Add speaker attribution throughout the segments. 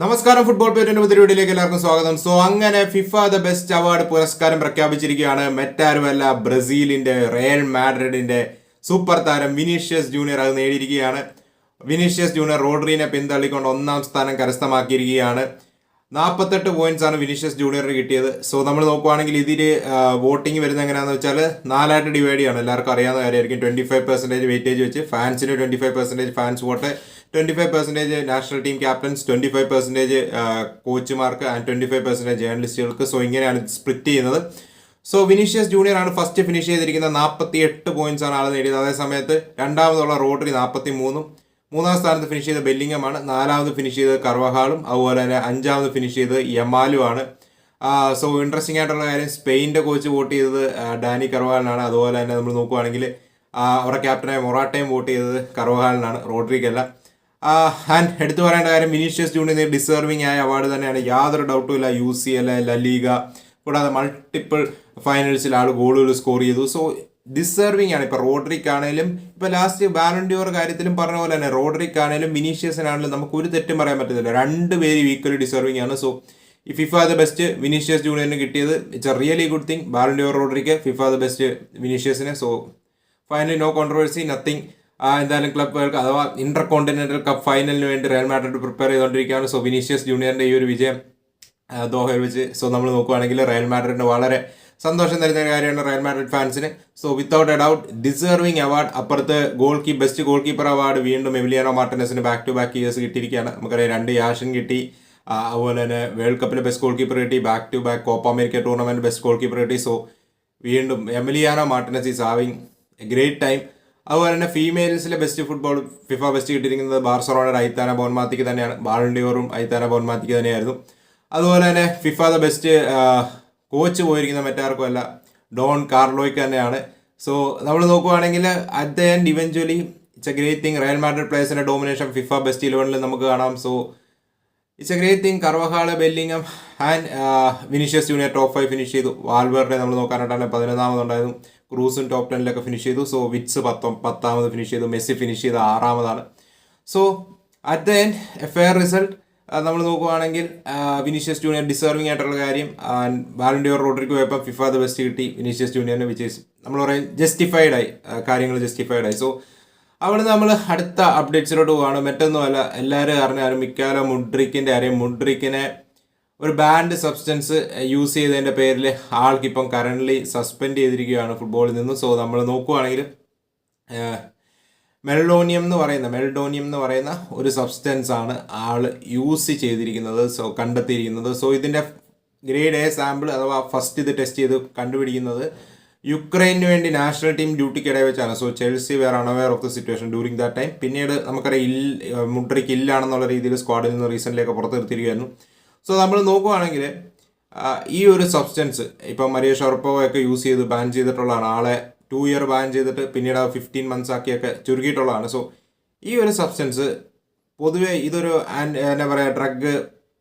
Speaker 1: നമസ്കാരം ഫുട്ബോൾ പേരിന്റെ വീഡിയോയിലേക്ക് എല്ലാവർക്കും സ്വാഗതം. സോ അങ്ങനെ ഫിഫ ദ ബെസ്റ്റ് അവാർഡ് പുരസ്കാരം പ്രഖ്യാപിച്ചിരിക്കുകയാണ് മറ്റാരുമല്ല ബ്രസീലിന്റെ റയൽ മാഡ്രിഡിന്റെ സൂപ്പർ താരം വിനീഷ്യസ് ജൂനിയർ അത് നേടിയിരിക്കുകയാണ്. വിനീഷ്യസ് ജൂനിയർ റോഡ്രീനെ പിന്തള്ളിക്കൊണ്ട് ഒന്നാം സ്ഥാനം കരസ്ഥമാക്കിയിരിക്കുകയാണ്. നാൽപ്പത്തെട്ട് പോയിന്റ്സ് ആണ് വിനീഷ്യസ് ജൂനിയറിന് കിട്ടിയത്. സോ നമ്മൾ നോക്കുവാണെങ്കിൽ ഇതിൽ വോട്ടിംഗ് വരുന്നത് എങ്ങനെയാണെന്ന് വെച്ചാൽ നാലായിട്ട് ഡിവൈഡ് ചെയ്യണം. എല്ലാവർക്കും അറിയാവുന്ന കാര്യമായിരിക്കും. ട്വന്റി ഫൈവ് പെർസെന്റേജ് വെയിറ്റേജ് വെച്ച് ഫാൻസിന് twenty five percentage fans vote. Twenty five percentage national team captains twenty five percentage കോച്ചുമാർക്ക് and twenty five percentage ജേർണലിസ്റ്റുകൾക്ക് സോ ഇങ്ങനെയാണ് സ്പ്ലിറ്റ് ചെയ്യുന്നത്. സോ വിനീഷ്യസ് ജൂനിയർ ആണ് ഫസ്റ്റ് ഫിനിഷ് ചെയ്തിരിക്കുന്നത്. നാൽപ്പത്തി എട്ട് പോയിന്റ്സ് ആണ് ആൾ നേടിയത്. അതേസമയത്ത് രണ്ടാമതുള്ള റോഡറി നാൽപ്പത്തി മൂന്നും മൂന്നാം സ്ഥാനത്ത് ഫിനിഷ് ചെയ്ത ബെല്ലിംഗമാണ് നാലാമത് ഫിനിഷ് ചെയ്തത് കർവഹാളും അതുപോലെ തന്നെ അഞ്ചാമത് ഫിനിഷ് ചെയ്തത് യമാലുമാണ് സോ ഇൻട്രസ്റ്റിംഗ് ആയിട്ടുള്ള കാര്യം സ്പെയിന്റെ കോച്ച് വോട്ട് ചെയ്തത് ഡാനി കർവഹാലിനാണ് അതുപോലെ തന്നെ നമ്മൾ നോക്കുവാണെങ്കിൽ അവരുടെ ക്യാപ്റ്റനായ മൊറാട്ടയും വോട്ട് ചെയ്തത് കർവഹാലിനാണ് റോഡ്രിക്കല്ല ആൻഡ് എടുത്തു പറയേണ്ട കാര്യം വിനീഷ്യസ് ജൂണിയർ ഡിസേർവിംഗ് ആയ അവാർഡ് തന്നെയാണ്. യാതൊരു ഡൗട്ടും ഇല്ല യു സി എൽ ലലീഗ കൂടാതെ മൾട്ടിപ്പിൾ ഫൈനൽസിൽ ആൾ ഗോളുകൾ സ്കോർ ചെയ്തു. സോ ഡിസേർവിംഗ് ആണ്. ഇപ്പൊ റോഡ്രിക് ആണെങ്കിലും ഇപ്പൊ ലാസ്റ്റ് ബാലൻഡിയോർ കാര്യത്തിലും പറഞ്ഞ പോലെ തന്നെ റോഡ്രിക് ആണെങ്കിലും വിനീഷ്യസിനാണെങ്കിലും നമുക്ക് ഒരു തെറ്റും പറയാൻ പറ്റത്തില്ല. രണ്ട് പേര് ഈക്വലി ഡിസേർവിംഗ് ആണ്. സോ ഈ ഫിഫ ദ ബെസ്റ്റ് വിനീഷ്യസ് ജൂനിയറിന് കിട്ടിയത് it's a really good thing Ballon d'Or Rodrick FIFA the best വിനീഷ്യസിനെ. So finally no controversy nothing എന്തായാലും ക്ലബുകൾക്ക് അഥവാ ഇന്റർ കോണ്ടിനെന്റൽ കപ്പ് ഫൈനലിന് വേണ്ടി റയൽ മാഡ്രിഡ് പ്രിപ്പയർ ചെയ്തുകൊണ്ടിരിക്കുകയാണ് സോ വിനീഷ്യസ് ജൂനിയറിന്റെ ഈ ഒരു വിജയം ദോഹയിൽ വെച്ച്. സോ നമ്മൾ നോക്കുവാണെങ്കിൽ റയൽ മാഡ്രിഡിന് വളരെ സന്തോഷം തരുന്ന ഒരു കാര്യമാണ് Real Madrid ഫാൻസിന്. So without a doubt deserving award അപ്പുറത്ത് ഗോൾ കീ ബെസ്റ്റ് ഗോൾ കീപ്പർ അവാർഡ് വീണ്ടും എമിലിയാനോ മാർട്ടിനസിന് ബാക്ക് ടു ബാക്ക് ഇയേഴ്സ് കിട്ടിയിരിക്കുകയാണ്. നമുക്കറിയാം രണ്ട് യാഷൻ കിട്ടി. അതുപോലെ തന്നെ വേൾഡ് കപ്പിലെ ബെസ്റ്റ് ഗോൾ കീപ്പർ കിട്ടി. Back to back Copa America tournament best goalkeeper കിട്ടി. സോ വീണ്ടും Emiliano Martinez is having a great time അതുപോലെ തന്നെ ഫീമെയിൽസിലെ ബെസ്റ്റ് ഫുട്ബോൾ ഫിഫ ബെസ്റ്റ് കിട്ടിയിരിക്കുന്നത് ബാർസലോണയുടെ ഐത്താന ബോൺമാത്തിക്ക് തന്നെയാണ്. ബാളണ്ടിയോറും ഐത്താന ബോൺമാത്തിക്ക് തന്നെയായിരുന്നു. അതുപോലെ തന്നെ ഫിഫ ദ ബെസ്റ്റ് കോച്ച് പോയിരിക്കുന്ന മറ്റാർക്കും അല്ല ഡോൺ കാർലോയ്ക്ക് തന്നെയാണ്. സോ നമ്മൾ നോക്കുവാണെങ്കിൽ at the end eventually it's a great thing Real Madrid പ്ലേയേഴ്സിന്റെ domination FIFA best ഇലവനിൽ നമുക്ക് കാണാം. So it's a great thing Carvajal Bellingham and Vinicius Junior top five finish ചെയ്തു. വാൽവേറിനെ നമ്മൾ നോക്കാനായിട്ടാണ് പതിനൊന്നാമതുണ്ടായിരുന്നു ക്രൂസും ടോപ്പ് ടെന്നിലൊക്കെ ഫിനിഷ് ചെയ്തു. സോ വിറ്റ്സ് പത്തോ പത്താമത് ഫിനിഷ് ചെയ്തു. മെസ്സി ഫിനിഷ് ചെയ്ത് ആറാമതാണ്. So at the end a fair result നമ്മൾ നോക്കുവാണെങ്കിൽ വിനീഷ്യസ് ജൂനിയർ ഡിസേർവിംഗ് ആയിട്ടുള്ള കാര്യം. ബാലൻഡിയോർ റോഡ്രിക്ക് പോയപ്പോൾ ഫിഫ ദ ബെസ്റ്റ് കിട്ടി വിനീഷ്യസ് ജൂനിയറിന് വിജയിച്ച് നമ്മൾ പറയും ജസ്റ്റിഫൈഡ് ആയി. കാര്യങ്ങൾ ജസ്റ്റിഫൈഡ് ആയി. സോ അവിടെ നമ്മൾ അടുത്ത അപ്ഡേറ്റ്സിലോട്ട് പോവാണ്. മറ്റൊന്നുമല്ല എല്ലാവരും അറിഞ്ഞാലും മിക്കാലോ മുഡ്രിക്കിന്റെ ആരെയും മുഡ്രിക്കിനെ ഒരു ബാൻഡ് സബ്സ്റ്റൻസ് യൂസ് ചെയ്തതിന്റെ പേരിൽ ആൾക്കിപ്പം കറന്റ്ലി സസ്പെൻഡ് ചെയ്തിരിക്കുകയാണ് ഫുട്ബോളിൽ നിന്ന്. സോ നമ്മൾ നോക്കുവാണെങ്കിൽ മെൽഡോണിയം എന്ന് പറയുന്ന മെൽഡോണിയം എന്ന് പറയുന്ന ഒരു സബ്സ്റ്റൻസ് ആണ് ആൾ യൂസ് ചെയ്തിരിക്കുന്നത് സോ കണ്ടെത്തിയിരിക്കുന്നത്. സോ ഇതിന്റെ ഗ്രേഡ് എ സാമ്പിൾ അഥവാ ഫസ്റ്റ് ഇത് ടെസ്റ്റ് ചെയ്ത് കണ്ടുപിടിക്കുന്നത് യുക്രൈനു വേണ്ടി നാഷണൽ ടീം ഡ്യൂട്ടിക്കിടെ വെച്ചാണ് so Chelsea were unaware of the situation during that time പിന്നീട് നമുക്കറിയാം ഇൽ മുട്രിക്ക് ഇല്ലാണെന്നുള്ള രീതിയിൽ സ്ക്വാഡിൽ നിന്ന് റീസെന്റിലേക്ക് പുറത്തെടുത്തിരിക്കുകയായിരുന്നു സോ നമ്മൾ നോക്കുവാണെങ്കിൽ ഈ ഒരു സബ്സ്റ്റൻസ് ഇപ്പം മരിയ ഷർപ്പോ ഒക്കെ യൂസ് ചെയ്ത് ബാൻ ചെയ്തിട്ടുള്ളതാണ്. ആളെ ടു ഇയർ ബാൻ ചെയ്തിട്ട് പിന്നീട് ഫിഫ്റ്റീൻ മന്ത്സ് ആക്കിയൊക്കെ ചുരുക്കിയിട്ടുള്ളതാണ്. സോ ഈ ഒരു സബ്സ്റ്റൻസ് പൊതുവേ ഇതൊരു എന്താ പറയുക ഡ്രഗ്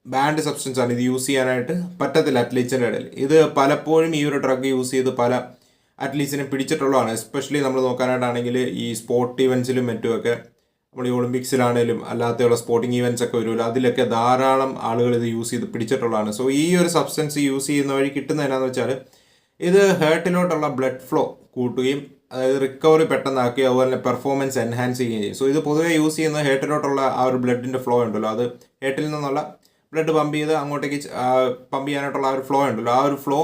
Speaker 1: ബാൻഡ് സബ്സ്റ്റൻസ് ആണ്. ഇത് യൂസ് ചെയ്യാനായിട്ട് പറ്റത്തില്ല അത്ലീറ്റ്സിന്റെ ഇടയിൽ. ഇത് പലപ്പോഴും ഈ ഒരു ഡ്രഗ് യൂസ് ചെയ്ത് പല അത്ലീറ്റ്സിനെ പിടിച്ചിട്ടുള്ളതാണ്. എസ്പെഷ്യലി നമ്മൾ നോക്കാനായിട്ടാണെങ്കിൽ ഈ സ്പോർട്ട് ഇവൻസിലും മറ്റുമൊക്കെ നമ്മൾ ഈ ഒളിമ്പിക്സിലാണേലും അല്ലാത്തെയുള്ള സ്പോർട്ടിങ് ഈവൻസ് ഒക്കെ വരുമല്ലോ അതിലൊക്കെ ധാരാളം ആളുകൾ ഇത് യൂസ് ചെയ്ത് പിടിച്ചിട്ടുള്ളതാണ്. സോ ഈ ഒരു സബ്സ്റ്റൻസ് യൂസ് ചെയ്യുന്ന വഴി കിട്ടുന്ന എന്നാന്ന് വെച്ചാൽ ഇത് ഹേർട്ടിലോട്ടുള്ള ബ്ലഡ് ഫ്ലോ കൂട്ടുകയും അതായത് റിക്കവറി പെട്ടെന്നാക്കുകയും അതുപോലെ തന്നെ പെർഫോമൻസ് എൻഹാൻസ് ചെയ്യുകയും ചെയ്യും. സോ ഇത് പൊതുവേ യൂസ് ചെയ്യുന്ന ഹേട്ടിലോട്ടുള്ള ആ ഒരു ബ്ലഡിന്റെ ഫ്ലോ ഉണ്ടല്ലോ. അത് ഹേട്ടിൽ നിന്നുള്ള ബ്ലഡ് പമ്പ് ചെയ്ത് അങ്ങോട്ടേക്ക് പമ്പ് ചെയ്യാനായിട്ടുള്ള ആ ഒരു ഫ്ലോ ഉണ്ടല്ലോ. ആ ഒരു ഫ്ലോ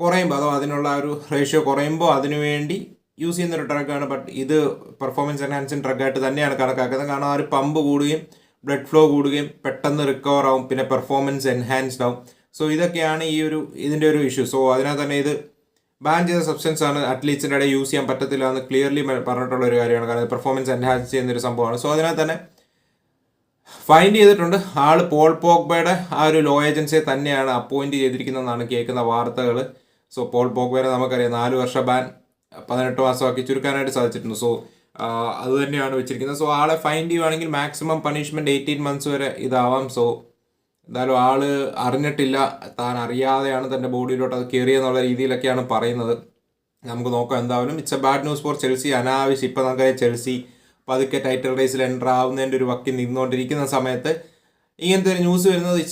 Speaker 1: കുറയുമ്പോൾ അതോ അതിനുള്ള ഒരു റേഷ്യോ കുറയുമ്പോൾ അതിനുവേണ്ടി യൂസ് ചെയ്യുന്ന ഒരു ഡ്രഗാണ് ബട്ട് ഇത് പെർഫോമൻസ് എൻഹാൻസിങ് ഡ്രഗായിട്ട് തന്നെയാണ് കണക്കാക്കുന്നത്. കാരണം ആ ഒരു പമ്പ് കൂടുകയും ബ്ലഡ് ഫ്ലോ കൂടുകയും പെട്ടെന്ന് റിക്കവർ ആവും പിന്നെ പെർഫോമൻസ് എൻഹാൻസ്ഡ് ആവും. സോ ഇതൊക്കെയാണ് ഈ ഒരു ഇതിന്റെ ഒരു ഇഷ്യൂ സോ അതിനകത്ത് തന്നെ ഇത് ബാൻ ചെയ്ത സബ്സ്റ്റൻസ് ആണ് അത്ലീറ്റ്സിന്റെ ഇടയിൽ യൂസ് ചെയ്യാൻ പറ്റത്തില്ല എന്ന് ക്ലിയർലി പറഞ്ഞിട്ടുള്ള ഒരു കാര്യമാണ്. കാരണം പെർഫോമൻസ് എൻഹാൻസ് ചെയ്യുന്ന ഒരു സംഭവമാണ്. സോ അതിനാൽ തന്നെ ഫൈൻഡ് ചെയ്തിട്ടുണ്ട്. ആൾ പോൾ പോഗ്ബയുടെ ആ ഒരു ലോ ഏജൻസിയെ തന്നെയാണ് അപ്പോയിന്റ് ചെയ്തിരിക്കുന്നതെന്നാണ് കേൾക്കുന്ന വാർത്തകൾ സോ പോൾ പോഗ്ബയെ നമുക്കറിയാം. നാല് വർഷ ബാൻ പതിനെട്ട് മാസമാക്കി ചുരുക്കാനായിട്ട് സാധിച്ചിട്ടുണ്ട്. സോ അത് തന്നെയാണ് വെച്ചിരിക്കുന്നത്. സോ ആളെ ഫൈൻഡ് ചെയ്യുവാണെങ്കിൽ മാക്സിമം പണിഷ്മെന്റ് എയ്റ്റീൻ മന്ത്സ് വരെ ഇതാവാം. സോ എന്തായാലും ആൾ അറിഞ്ഞിട്ടില്ല. താൻ അറിയാതെയാണ് തന്റെ ബോഡിയിലോട്ട് അത് കയറിയെന്നുള്ള രീതിയിലൊക്കെയാണ് പറയുന്നത്. നമുക്ക് നോക്കാം എന്തായാലും. It's a bad news for Chelsea അനാവശ്യം ഇപ്പം നമുക്കറിയാം ചെൽസി പതുക്കെ ടൈറ്റിൽ റേസിൽ എന്റർ ആവുന്നതിന്റെ ഒരു വക്കിൽ നിന്നുകൊണ്ടിരിക്കുന്ന സമയത്ത് ഇങ്ങനത്തെ ഒരു ന്യൂസ് വരുന്നത്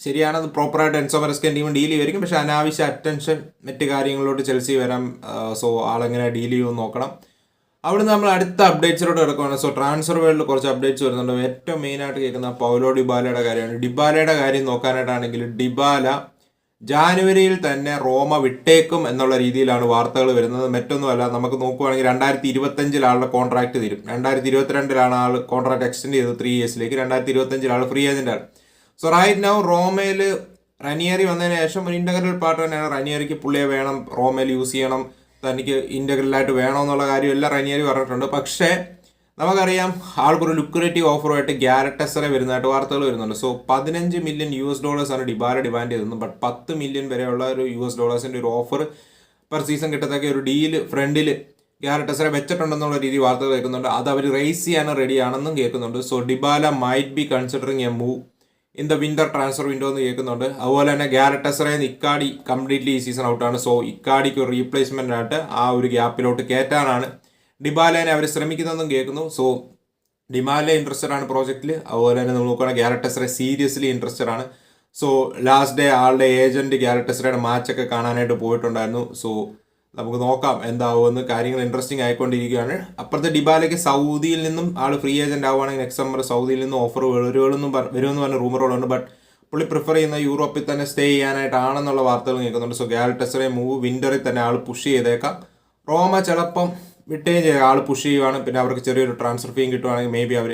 Speaker 1: ശരിയാണത് പ്രോപ്പറായിട്ട് എൻസോ മെറസ്കൻ ടീം ഡീൽ ചെയ്യുമായിരിക്കും. പക്ഷേ അനാവശ്യ അറ്റൻഷൻ മറ്റ് കാര്യങ്ങളിലോട്ട് ചെൽസി വരാം. സോ ആളെങ്ങനെ ഡീൽ ചെയ്യുമെന്ന് നോക്കണം. അവിടുന്ന് നമ്മൾ അടുത്ത അപ്ഡേറ്റ്സിലോട്ട് കിടക്കുകയാണ് സോ ട്രാൻസ്ഫർ വേൾഡിൽ കുറച്ച് അപ്ഡേറ്റ്സ് വരുന്നുണ്ട്. ഏറ്റവും മെയിനായിട്ട് കേൾക്കുന്ന പൗലോ ഡിബാലയുടെ കാര്യമാണ്. ഡിബാലയുടെ കാര്യം നോക്കാനായിട്ടാണെങ്കിൽ ഡിബാല ജാനുവരിയിൽ തന്നെ റോമ വിട്ടേക്കും എന്നുള്ള രീതിയിലാണ് വാർത്തകൾ വരുന്നത്. മറ്റൊന്നുമല്ല നമുക്ക് നോക്കുവാണെങ്കിൽ രണ്ടായിരത്തി ഇരുപത്തഞ്ചിൽ ആളുടെ കോൺട്രാക്ട് തീരും. രണ്ടായിരത്തി ഇരുപത്തിരണ്ടിലാണ് ആൾ കോൺട്രാക്ട് എക്സ്റ്റെൻഡ് ചെയ്തത് ത്രീ ഇയേഴ്സിലേക്ക് രണ്ടായിരത്തി ഇരുപത്തഞ്ചിൽ ആൾ ഫ്രീ ഏജന്റാണ് സോ റൈറ്റ് നൗ റോമയിൽ റനിയറി വന്നതിന് ശേഷം ഒരു ഇന്റഗ്രൽ പാർട്ട് തന്നെയാണ് റനിയറിക്ക് പുള്ളിയെ വേണം റോമയിൽ യൂസ് ചെയ്യണം. തനിക്ക് ഇന്റഗ്രലായിട്ട് വേണമെന്നുള്ള കാര്യം എല്ലാം റനിയറി പറഞ്ഞിട്ടുണ്ട്. പക്ഷേ നമുക്കറിയാം ആൾക്കൊരു ലുക്രേറ്റീവ് ഓഫറുമായിട്ട് ഗ്യാരറ്റസറെ വരുന്നതായിട്ട് വാർത്തകൾ വരുന്നുണ്ട്. സോ പതിനഞ്ച് മില്യൺ യു എസ് ഡോളേഴ്സാണ് ഡിബാല ഡിമാൻഡ് ചെയ്തത് ബട്ട് പത്ത് മില്യൺ വരെയുള്ള ഒരു യു എസ് ഡോളേഴ്സിന്റെ ഒരു ഓഫർ പെർ സീസൺ കിട്ടത്തക്ക ഒരു ഡീൽ ഫ്രണ്ടിൽ ഗ്യാരറ്റസറെ വെച്ചിട്ടുണ്ടെന്നുള്ള രീതി വാർത്തകൾ കേൾക്കുന്നുണ്ട്. അത് അവർ റേസ് ചെയ്യാനും റെഡിയാണെന്നും കേൾക്കുന്നുണ്ട്. So Dybala might be considering a move in the winter transfer window എന്ന് കേൾക്കുന്നുണ്ട്. അതുപോലെ തന്നെ ഗ്യാരറ്റസറെ ഇക്കാടി കംപ്ലീറ്റ്ലി ഈ സീസൺ ഔട്ടാണ് സോ ഇക്കാടിക്ക് ഒരു റീപ്ലേസ്മെന്റ് ആയിട്ട് ആ ഒരു ഗ്യാപ്പിലോട്ട് കയറ്റാനാണ് ഡിബാലേനെ അവർ ശ്രമിക്കുന്നതെന്നും കേൾക്കുന്നു. സോ ഡിമാലെ ഇൻട്രസ്റ്റഡ് ആണ് പ്രോജക്റ്റിൽ അതുപോലെ തന്നെ നമ്മൾ നോക്കുകയാണെങ്കിൽ ഗ്യാരറ്റസറെ സീരിയസ്ലി ഇൻട്രസ്റ്റഡ് ആണ്. സോ ലാസ്റ്റ് ഡേ ആളുടെ ഏജന്റ് ഗ്യാരറ്റസറയുടെ മാച്ചൊക്കെ കാണാനായിട്ട് പോയിട്ടുണ്ടായിരുന്നു. സോ നമുക്ക് നോക്കാം എന്താവുമെന്ന് കാര്യങ്ങൾ ഇൻട്രസ്റ്റിംഗ് ആയിക്കൊണ്ടിരിക്കുകയാണ്. അപ്പുറത്തെ ഡിബാലയ്ക്ക് സൗദിയിൽ നിന്നും ആൾ ഫ്രീ ഏജന്റ് ആവുകയാണെങ്കിൽ നെക്സ്റ്റ് സമ്മർ സൗദിയിൽ നിന്നും ഓഫർ വരുമെന്നും വരുമെന്ന് പറഞ്ഞ റൂമറുകളുണ്ട് ബട്ട് പുള്ളി പ്രിഫർ ചെയ്യുന്ന യൂറോപ്പിൽ തന്നെ സ്റ്റേ ചെയ്യാനായിട്ടാണെന്നുള്ള വാർത്തകൾ കേൾക്കുന്നുണ്ട്. സോ ഗ്യാരറ്റസറെ മൂവ് വിന്ററിൽ തന്നെ ആൾ പുഷ് ചെയ്തേക്കാം. റോമ ചിലപ്പം വിട്ടേ ചെയ്യുക ആൾ പുഷ് ചെയ്യുവാണ്. പിന്നെ അവർക്ക് ചെറിയൊരു ട്രാൻസ്ഫർ ഫീം കിട്ടുവാണെങ്കിൽ മേ ബി അവർ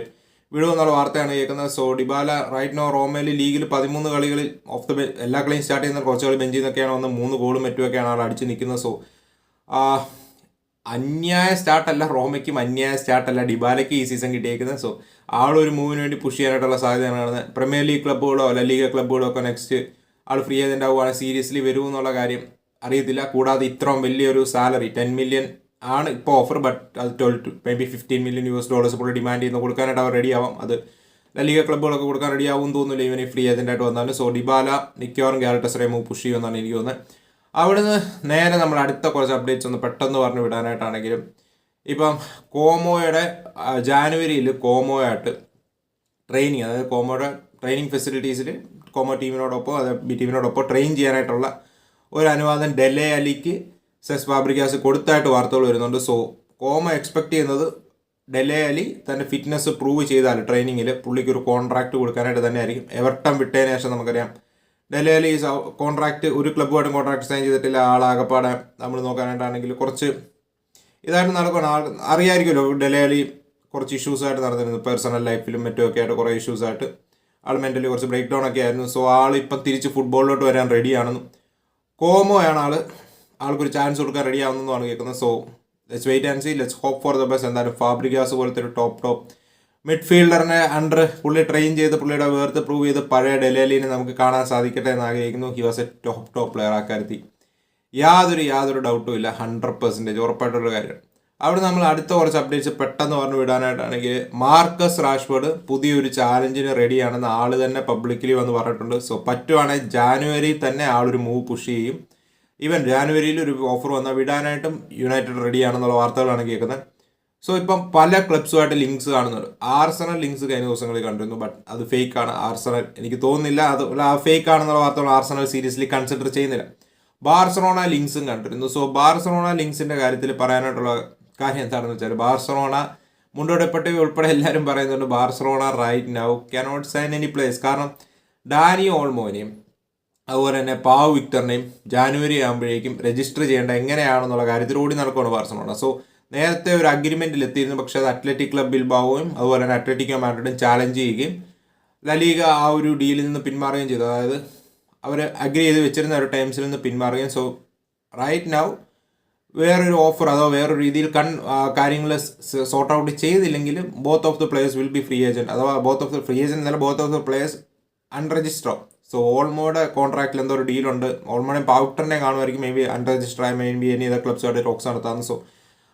Speaker 1: വിടുമെന്നുള്ള വാർത്തയാണ് കേൾക്കുന്നത്. സോ ഡിബാല റൈറ്റ് നോ റോമയിൽ ലീഗിൽ പതിമൂന്ന് കളികളിൽ ഓഫ് ദ എല്ലാ കളിയും സ്റ്റാർട്ട് ചെയ്യുന്ന കുറച്ച് കളി ബെഞ്ചിൽ നിന്നൊക്കെയാണ് വന്ന് മൂന്ന് ഗോളും മറ്റുമൊക്കെയാണ് ആൾ അടിച്ച് നിൽക്കുന്നത്. സോ അന്യായ സ്റ്റാർട്ടല്ല റോമയ്ക്കും അന്യായ സ്റ്റാർട്ടല്ല ഡിബാലയ്ക്ക് ഈ സീസൺ കിട്ടിയേക്കുന്നത്. സോ ആളൊരു മൂവിന് വേണ്ടി പുഷ് ചെയ്യാനായിട്ടുള്ള സാധ്യതയാണ് കാണുന്നത്. പ്രീമിയർ ലീഗ് ക്ലബ്ബുകളോ അല്ല ലീഗ് ക്ലബ്ബുകളോ ഒക്കെ നെക്സ്റ്റ് ആൾ ഫ്രീ ഏജന്റ് ആവുകയാണെങ്കിൽ സീരിയസ്ലി വരുമെന്നുള്ള കാര്യം അറിയത്തില്ല. കൂടാതെ ഇത്രയും വലിയൊരു സാലറി ടെൻ മില്യൺ ആണ് ഇപ്പോൾ ഓഫർ ബട്ട് അത് twelve to maybe fifteen million U S dollars പുള്ളി ഡിമാൻഡ് ചെയ്യുന്ന കൊടുക്കാനായിട്ട് അവർ റെഡി ആവാം. അത് ലീഗ ക്ലബ്ബുകളൊക്കെ കൊടുക്കാൻ റെഡി ആവും തോന്നുന്നില്ല. ഇവന് ഫ്രീ ഏജന്റായിട്ട് വന്നാലും. സോ ഡിബാല മിക്കവാറും ഗ്യാരറ്റസറെ മൂവ് പുഷ് ചെയ്യുമെന്നാണ് എനിക്ക് തോന്നുന്നത്. അവിടുന്ന് നേരെ നമ്മൾ അടുത്ത കുറച്ച് അപ്ഡേറ്റ്സ് ഒന്ന് പെട്ടെന്ന് പറഞ്ഞു വിടാനായിട്ടാണെങ്കിലും ഇപ്പം കോമോയുടെ ജാനുവരിയിൽ കോമോയായിട്ട് ട്രെയിനിങ് അതായത് കോമോയുടെ ട്രെയിനിങ് ഫെസിലിറ്റീസിൽ കോമോ ടീമിനോടൊപ്പം അതായത് ബി ടീമിനോടൊപ്പം ട്രെയിൻ ചെയ്യാനായിട്ടുള്ള ഒരു അനുവാദം ഡെലെ അലിക്ക് സെസ് ഫാബ്രിക്കാസ് കൊടുത്തായിട്ട് വാർത്തകൾ വരുന്നുണ്ട്. സോ കോമ എക്സ്പെക്ട് ചെയ്യുന്നത് ഡെലെ അലി തന്റെ ഫിറ്റ്നസ് പ്രൂവ് ചെയ്താൽ ട്രെയിനിങ്ങിൽ പുള്ളിക്ക് ഒരു കോൺട്രാക്ട് കൊടുക്കാനായിട്ട് തന്നെ ആയിരിക്കും എവർട്ടം വിട്ടതിന് ശേഷം നമുക്കറിയാം ഡെലെ ഈ കോൺട്രാക്ട് ഒരു ക്ലബ്ബുമായിട്ടും കോൺട്രാക്ട് സൈൻ ചെയ്തിട്ടില്ല. ആളാകപ്പാടെ നമ്മൾ നോക്കാനായിട്ടാണെങ്കിൽ കുറച്ച് ഇതായിട്ട് നടക്കുകയാണ് ആൾ അറിയാമായിരിക്കുമല്ലോ ഡൽഹിയിൽ കുറച്ച് ഇഷ്യൂസ് ആയിട്ട് നടന്നിരുന്നു. പേഴ്സണൽ ലൈഫിലും മറ്റുമൊക്കെ ആയിട്ട് കുറേ ഇഷ്യൂസ് ആയിട്ട് ആൾ മെന്റലി കുറച്ച് ബ്രേക്ക് ഡൗൺ ഒക്കെ ആയിരുന്നു. സോ ആൾ ഇപ്പം തിരിച്ച് ഫുട്ബോളിലോട്ട് വരാൻ റെഡിയാണെന്നും കോമോയാണ് ആൾ ആൾക്കൊരു ചാൻസ് കൊടുക്കാൻ റെഡി ആവുന്നതാണ് കേൾക്കുന്നത്. So let's wait and see let's hope for the best എന്തായാലും ഫാബ്രിക്കാസ് പോലത്തെ ഒരു ടോപ്പ് ടോപ്പ് മിഡ്ഫീൽഡറിനെ അണ്ടർ പുള്ളി ട്രെയിൻ ചെയ്ത് പുള്ളിയുടെ വേർത്ത് പ്രൂവ് ചെയ്ത് പഴയ ഡെലേലിനെ നമുക്ക് കാണാൻ സാധിക്കട്ടെ എന്ന് ആഗ്രഹിക്കുന്നു. He was a top top player ആ കാര്യത്തിൽ യാതൊരു യാതൊരു ഡൗട്ടും ഇല്ല. ഹൺഡ്രഡ് പെർസെന്റേജ് ഉറപ്പായിട്ടുള്ള കാര്യം അവിടെ നമ്മൾ അടുത്ത കുറച്ച് അപ്ഡേറ്റ്സ് പെട്ടെന്ന് പറഞ്ഞു വിടാനായിട്ടാണെങ്കിൽ മാർക്കസ് റാഷ്വേർഡ് പുതിയൊരു ചാലഞ്ചിന് റെഡിയാണെന്ന് ആൾ തന്നെ പബ്ലിക്കലി വന്ന് പറഞ്ഞിട്ടുണ്ട്. സോ പറ്റുവാണെങ്കിൽ ജാനുവരി തന്നെ ആളൊരു മൂവ് പുഷ് ചെയ്യും. ഈവൻ ജാനുവരിയിൽ ഒരു ഓഫർ വന്നാൽ വിടാനായിട്ടും യുണൈറ്റഡ് റെഡിയാണെന്നുള്ള വാർത്തകളാണ് കേൾക്കുന്നത്. സോ ഇപ്പം പല ക്ലബ്സുമായിട്ട് ലിങ്ക്സ് കാണുന്നുണ്ട്. ആർസണൽ ലിങ്ക്സ് കഴിഞ്ഞ ദിവസങ്ങളിൽ കണ്ടിരുന്നു ബട്ട് അത് ഫേക്ക് ആണ്. ആർസണൽ എനിക്ക് തോന്നുന്നില്ല അത് ആ ഫേക്ക് ആണെന്നുള്ള വാർത്തകൾ ആർസണൽ സീരിയസ്ലി കൺസിഡർ ചെയ്യുന്നില്ല. ബാർസലോണ ലിങ്ക്സും കണ്ടിരുന്നു. സോ ബാർസലോണ ലിങ്ക്സിന്റെ കാര്യത്തിൽ പറയാനായിട്ടുള്ള കാര്യം എന്താണെന്ന് വെച്ചാൽ ബാർസലോണ മുണ്ടോടെപ്പെട്ടവ ഉൾപ്പെടെ എല്ലാവരും പറയുന്നുണ്ട് Barcelona right now cannot sign any place കാരണം ഡാനി ഓൾമോനെയും അതുപോലെ തന്നെ പാവ് വിക്ടറിനെയും ജാനുവരി ആകുമ്പോഴേക്കും രജിസ്റ്റർ ചെയ്യേണ്ട എങ്ങനെയാണെന്നുള്ള കാര്യത്തിൽ ഓടി നടക്കുകയാണ് ബാർസലോണ. സോ നേരത്തെ ഒരു അഗ്രിമെന്റിൽ എത്തിയിരുന്നു. പക്ഷേ അത് അത്ലറ്റിക് ക്ലബ് ബിൽബാവോയും അതുപോലെ തന്നെ അത്ലറ്റിക്കോ മാഡ്രിഡും ചാലഞ്ച് ചെയ്യുകയും ലലീഗ ആ ഒരു ഡീലിൽ നിന്ന് പിന്മാറുകയും ചെയ്തു. അതായത് അവർ അഗ്രി ചെയ്ത് വെച്ചിരുന്ന ഒരു ടൈംസിൽ നിന്ന് പിന്മാറുകയും. സോ റൈറ്റ് നൗ വേറൊരു ഓഫർ അതോ വേറൊരു രീതിയിൽ കൺ കാര്യങ്ങൾ സോർട്ട് ഔട്ട് ചെയ്തില്ലെങ്കിൽ both of the players will be free agent അഥവാ both of the free agent എന്നല്ല both of the players unregister so ഓൾമോയുടെ കോൺട്രാക്റ്റിൽ എന്തോ ഒരു ഡീലുണ്ട് ഓൾമോടെ പൗട്ടറിനെ കാണുമായിരിക്കും. മേ ബി അൺരജിസ്റ്റർ ആയി മേ ബി എനി ഇതർ ക്ലബ്സുമായിട്ട് ടോക്സ് നടത്താമെന്ന്. സോ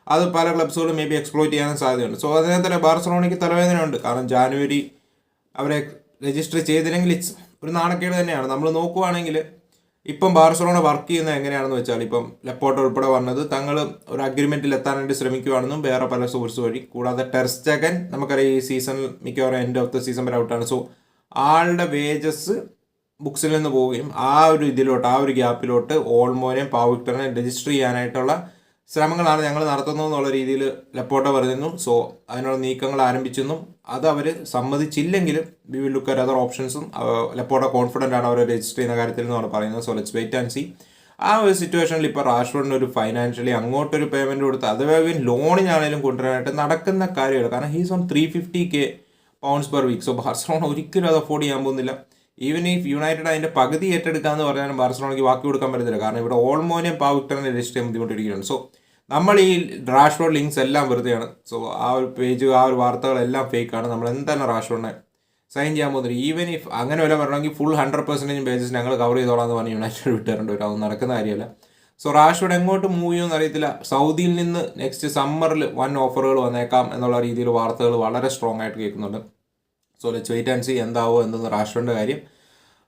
Speaker 1: അത് പല ക്ലബ്സുകളും മേ ബി എക്സ്പ്ലോയിറ്റ് ചെയ്യാനും സാധ്യതയുണ്ട്. സോ അതിനെ തന്നെ ബാർസലോണയ്ക്ക് തലവേദനയുണ്ട്. കാരണം ജാനുവരി അവരെ രജിസ്റ്റർ ചെയ്തില്ലെങ്കിൽ ഇറ്റ്സ് ഒരു നാണക്കേട് തന്നെയാണ്. നമ്മൾ നോക്കുവാണെങ്കിൽ ഇപ്പം ബാർസലോണ വർക്ക് ചെയ്യുന്നത് എങ്ങനെയാണെന്ന് വെച്ചാൽ ഇപ്പം ലെപ്പോർട്ട് ഉൾപ്പെടെ വന്നത് തങ്ങൾ ഒരു അഗ്രിമെന്റിൽ എത്താനായിട്ട് ശ്രമിക്കുകയാണെന്നും വേറെ പല സോഴ്സ് വഴി. കൂടാതെ ടെർസ്റ്റഗൻ നമുക്കറിയാം ഈ സീസൺ മിക്കവാറും എൻഡ് ഓഫ് ദ സീസൺ വരെ ഔട്ടാണ് സോ ആളുടെ വേജസ് ബുക്സിൽ നിന്ന് പോവുകയും ആ ഒരു ഇതിലോട്ട് ആ ഒരു ഗ്യാപ്പിലോട്ട് ഓൾമോനെയും പാവിക്ടറിനെയും രജിസ്റ്റർ ചെയ്യാനായിട്ടുള്ള ശ്രമങ്ങളാണ് ഞങ്ങൾ നടത്തുന്നത് എന്നുള്ള രീതിയിൽ ലപ്പോട്ട പറഞ്ഞിരുന്നു. സോ അതിനുള്ള നീക്കങ്ങൾ ആരംഭിച്ചെന്നും അത് അവർ സമ്മതിച്ചില്ലെങ്കിലും we will look at other ഓപ്ഷൻസും Laporta confident ആണ് അവർ രജിസ്റ്റർ ചെയ്യുന്ന കാര്യത്തിൽ നിന്നാണ് പറയുന്നത്. So let's wait and see ആ ഒരു സിറ്റുവേഷനിൽ ഇപ്പോൾ റാഷ്ഫോർഡിന് ഒരു ഫൈനാൻഷ്യലി അങ്ങോട്ടൊരു പേയ്മെന്റ് കൊടുത്ത് അത് ലോണിനാണെങ്കിലും കൊണ്ടുവരാനായിട്ട് നടക്കുന്ന കാര്യമാണ് കാരണം he's on three fifty K pounds per week so Barcelona ഒരിക്കലും അത് അഫോർഡ് ചെയ്യാൻ പോകുന്നില്ല. ഈവൻ ഈ യുണൈറ്റഡ് അതിന്റെ പകുതി ഏറ്റെടുക്കാന്ന് പറഞ്ഞാലും ബാർസലോണയ്ക്ക് ബാക്കി കൊടുക്കാൻ പറ്റത്തില്ല. കാരണം ഇവിടെ ഓൾമോനെയും പാവിക്ടറിനെ രജിസ്റ്റർ ചെയ്യാൻ ബുദ്ധിമുട്ടിരിക്കുകയാണ്. സോ നമ്മൾ ഈ റാഷ്ഫോർഡ് ലിങ്ക്സ് എല്ലാം വെറുതെയാണ്. സോ ആ ഒരു പേജ് ആ ഒരു വാർത്തകളെല്ലാം ഫേക്കാണ് നമ്മൾ എന്തായാലും റാഷ്ഫോർഡിനെ സൈൻ ചെയ്യാൻ പോകുന്നത്? ഈവൻ ഇഫ് അങ്ങനെ വല്ല പറഞ്ഞെങ്കിൽ ഫുൾ ഹൺഡ്രഡ് പെർസെന്റേജ് ബേസിസ് ഞങ്ങൾ കവർ ചെയ്തോളാം എന്ന് പറഞ്ഞ് യുണൈറ്റഡ് വിട്ടുതരേണ്ടി വരും. അതൊന്നും നടക്കുന്ന കാര്യമല്ല. സോ റാഷ്ഫോർഡ് എങ്ങോട്ട് മൂവ് ചെയ്യുമെന്ന് അറിയത്തില്ല. സൗദിയിൽ നിന്ന് നെക്സ്റ്റ് സമ്മറിൽ വൻ ഓഫറുകൾ വന്നേക്കാം എന്നുള്ള രീതിയിൽ വാർത്തകൾ വളരെ സ്ട്രോങ് ആയിട്ട് കേൾക്കുന്നുണ്ട്. So let's wait and see എന്താവോ എന്തെന്ന് റാഷ്ട്രന്റെ കാര്യം.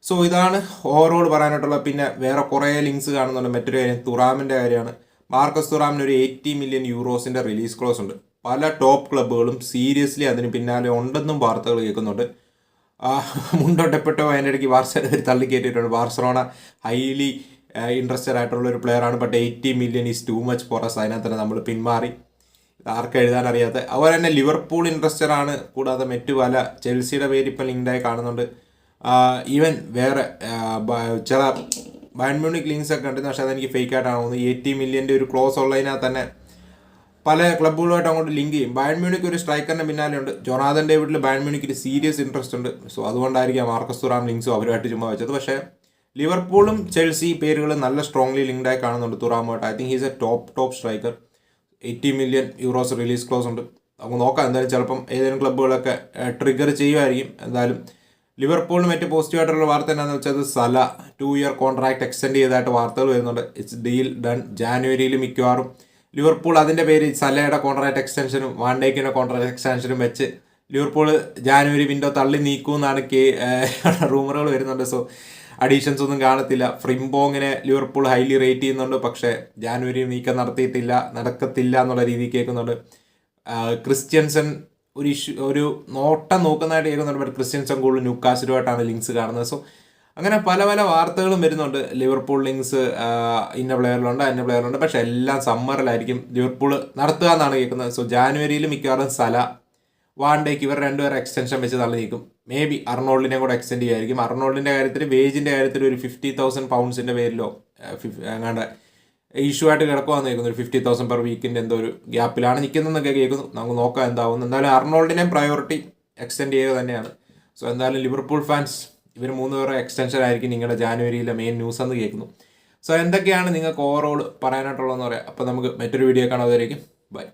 Speaker 1: സോ ഇതാണ് ഓവറോൾ പറയാനായിട്ടുള്ള പിന്നെ വേറെ കുറേ ലിങ്ക്സ് കാണുന്നുണ്ട്. മറ്റൊരു കാര്യം തുറാമിന്റെ കാര്യമാണ്. മാർക്കസ് തുറാമിന് ഒരു എയ്റ്റി മില്യൺ യൂറോസിന്റെ റിലീസ് ക്ലോസ് ഉണ്ട്. പല ടോപ്പ് ക്ലബ്ബുകളും സീരിയസ്ലി അതിന് പിന്നാലെ ഉണ്ടെന്നും വാർത്തകൾ കേൾക്കുന്നുണ്ട്. മുണ്ടൊട്ടപ്പെട്ടോ അതിന്റെ ഇടയ്ക്ക് ബാർസലോണ തള്ളി കയറ്റിയിട്ടുണ്ട് ബാർസലോണ ഹൈലി ഇൻട്രസ്റ്റഡ് ആയിട്ടുള്ള ഒരു പ്ലെയറാണ് but eighty million is too much for അതിനകത്ത് തന്നെ നമ്മൾ പിന്മാറി. ആർക്കും എഴുതാൻ അറിയാത്ത. അതുപോലെ തന്നെ ലിവർപൂൾ ഇൻട്രസ്റ്റഡ് ആണ്. കൂടാതെ മറ്റു പല ചെൽസിയുടെ പേര് ഇപ്പം ലിങ്ക്ഡായി കാണുന്നുണ്ട്. ഈവൻ വേറെ ചില ബയൺമ്യൂണിക് ലിങ്ക്സ് ഒക്കെ ഉണ്ട് പക്ഷേ അതെനിക്ക് ഫേക്ക് ആയിട്ടാണ് തോന്നുന്നത്. എയ്റ്റി മില്യന്റെ ഒരു ക്ലോസ് ഉള്ളതിനാൽ തന്നെ പല ക്ലബ്ബുകളുമായിട്ട് അങ്ങോട്ട് ലിങ്ക് ചെയ്യും. ബയൺ മ്യൂണിക് ഒരു സ്ട്രൈക്കറിന്റെ പിന്നാലെ ഉണ്ട്. ജൊനാഥൻ ഡേവിഡിൽ ബയൺ മ്യൂണിക്കിന് സീരിയസ് ഇൻട്രസ്റ്റ് ഉണ്ട്. സോ അതുകൊണ്ടായിരിക്കാം മാർക്കസ് തുറാം ലിങ്ക്സും അവരുമായിട്ട് ചുമ്മാ വെച്ചത്. പക്ഷേ ലിവർപൂളും ചെൽസി പേരുകൾ നല്ല സ്ട്രോങ്ലി ലിങ്ക്ഡായി കാണുന്നുണ്ട് തുറാമുമായിട്ട്. I think he's a top top striker eighty million euros release clause ഉണ്ട്. നമുക്ക് നോക്കാം. എന്തായാലും ചിലപ്പം ഏതെങ്കിലും ക്ലബ്ബുകളൊക്കെ ട്രിഗർ ചെയ്യുമായിരിക്കും. എന്തായാലും ലിവർപൂളിന് മറ്റു പോസിറ്റീവായിട്ടുള്ള വാർത്ത എന്താണെന്ന് വെച്ചാൽ Salah two year contract extend ചെയ്തതായിട്ട് വാർത്തകൾ വരുന്നുണ്ട്. ഇറ്റ്സ് ഡീൽ ഡൺ ജാനുവരിയിൽ മിക്കവാറും ലിവർപൂൾ അതിന്റെ പേര് സലയുടെ കോൺട്രാക്ട് എക്സ്റ്റൻഷനും വാൻഡേക്കിന്റെ കോൺട്രാക്ട് എക്സ്റ്റൻഷനും വെച്ച് ലിവർപൂൾ ജാനുവരി വിൻഡോ തള്ളി നീക്കുമെന്നാണ് കേ റൂമറുകൾ വരുന്നുണ്ട്. സോ അഡീഷൻസ് ഒന്നും കാണത്തില്ല. ഫ്രിംബോങ്ങിനെ ലിവർപൂൾ ഹൈലി റേറ്റ് ചെയ്യുന്നുണ്ട്. പക്ഷേ ജാനുവരി നീക്കം നടത്തിയിട്ടില്ല. നടക്കത്തില്ല എന്നുള്ള രീതിയിൽ കേൾക്കുന്നുണ്ട്. ക്രിസ്ത്യൻസൺ ഒരു ഇഷ്യൂ ഒരു നോട്ടം നോക്കുന്നതായിട്ട് കേൾക്കുന്നുണ്ട്. ബട്ട് ക്രിസ്ത്യൻസൺ കൂടുതൽ ന്യൂക്കാസിലുമായിട്ടാണ് ലിങ്ക്സ് കാണുന്നത്. സോ അങ്ങനെ പല പല വാർത്തകളും വരുന്നുണ്ട്. ലിവർപൂൾ ലിങ്ക്സ് ഇന്ന പ്ലെയറിലുണ്ട് അന്ന പ്ലെയറിലുണ്ട് പക്ഷേ എല്ലാം സമ്മറിലായിരിക്കും ലിവർപൂൾ നടത്തുക എന്നാണ് കേൾക്കുന്നത്. സോ ജാനുവരിയിൽ മിക്കവാറും സല വാണ്ടേക്ക് ഇവർ രണ്ടുപേരെ എക്സ്റ്റൻഷൻ വെച്ച് തള്ളി നീക്കും മേ ബി അർണോൾഡിനെ കൂടെ എക്സ്റ്റെൻഡ് ചെയ്യുമായിരിക്കും അർണോൾഡിന്റെ കാര്യത്തിൽ വേജിന്റെ കാര്യത്തിൽ ഒരു ഫിഫ്റ്റി തൗസൻഡ് പൗണ്ട്സിന്റെ പേരിലോ അങ്ങാണ്ട് ഇഷ്യൂ ആയിട്ട് കിടക്കുവാന്ന് കേൾക്കുന്നു. ഒരു ഫിഫ്റ്റി തൗസൻഡ് പെർ വീക്കിന്റെ എന്തോ ഒരു ഗ്യാപ്പിലാണ് നിൽക്കുന്നതെന്നൊക്കെ കേൾക്കുന്നു. നമുക്ക് നോക്കാം എന്താവും. എന്തായാലും അർണോൾഡിനെ പ്രയോറിറ്റി എക്സ്റ്റെൻഡ് ചെയ്യുക തന്നെയാണ്. സോ എന്തായാലും ലിവർപൂൾ ഫാൻസ് ഇവർ മൂന്ന് പേരുടെ എക്സ്റ്റൻഷൻ ആയിരിക്കും നിങ്ങളുടെ ജാനുവരിയിലെ മെയിൻ ന്യൂസ് എന്ന് കേൾക്കുന്നു. സോ എന്തൊക്കെയാണ് നിങ്ങൾക്ക് ഓവറോൾ പറയാനായിട്ടുള്ളതെന്ന് പറയാം. അപ്പോൾ നമുക്ക് മറ്റൊരു വീഡിയോ കാണാതായിരിക്കും ബൈ